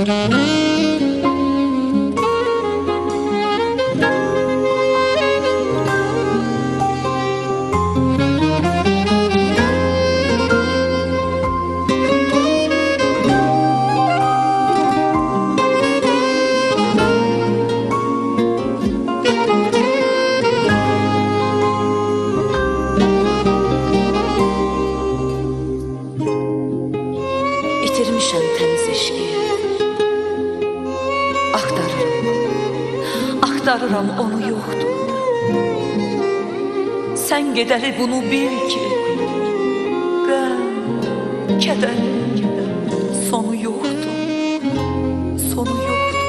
Mm-hmm. Axtarıram onu yoxdur. Sən gedəli bunu bil ki Qəm, kədər Sonu yoxdur Sonu yoxdur.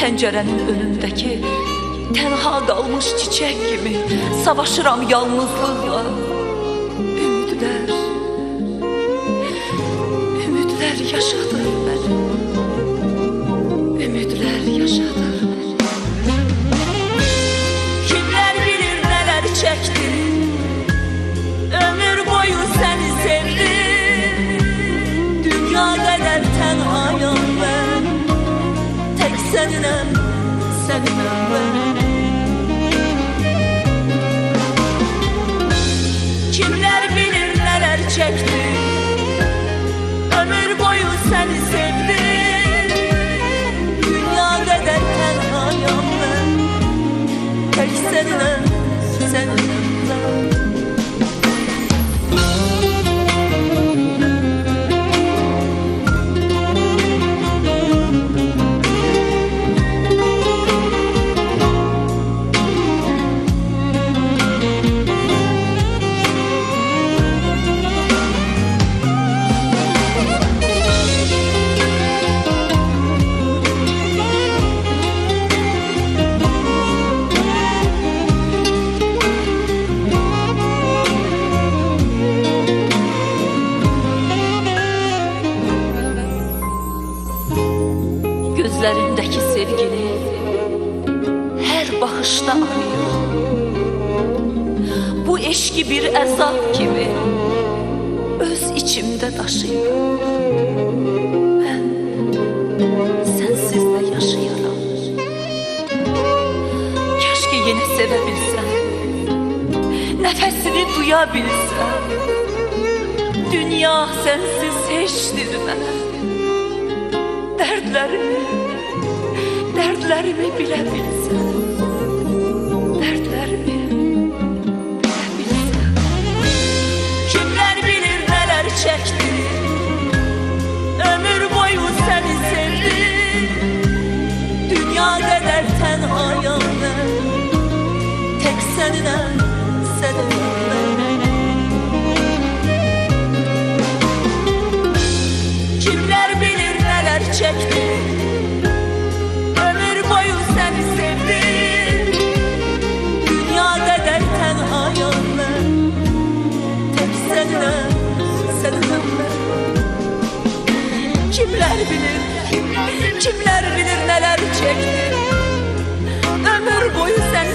Pəncərənin önündəki Tənha qalmış çiçək kimi Savaşıram yalnızlıqla. Ümidlər Ümidlər yaşadır Gözlerindeki sevgini her bakışta arıyor. Bu eşki bir ezap gibi öz içimde taşıyor. Ben sensiz de yaşayamam. Keşke yine sevebilsem, nefesini duyabilsem. Dünya sensiz hiçtir mənə. Dərdlərimi, bilsən Dərdlərimi bilə bilsən Kimlər bilir nələr çəkdi Ömür boyu səni sevdim. Dünya qədər tənhayam mən Tək səninəm, səninəm mən Kimler bilir neler çekti Kimler bilir, kimler bilir neler çekti? Ömür boyu sen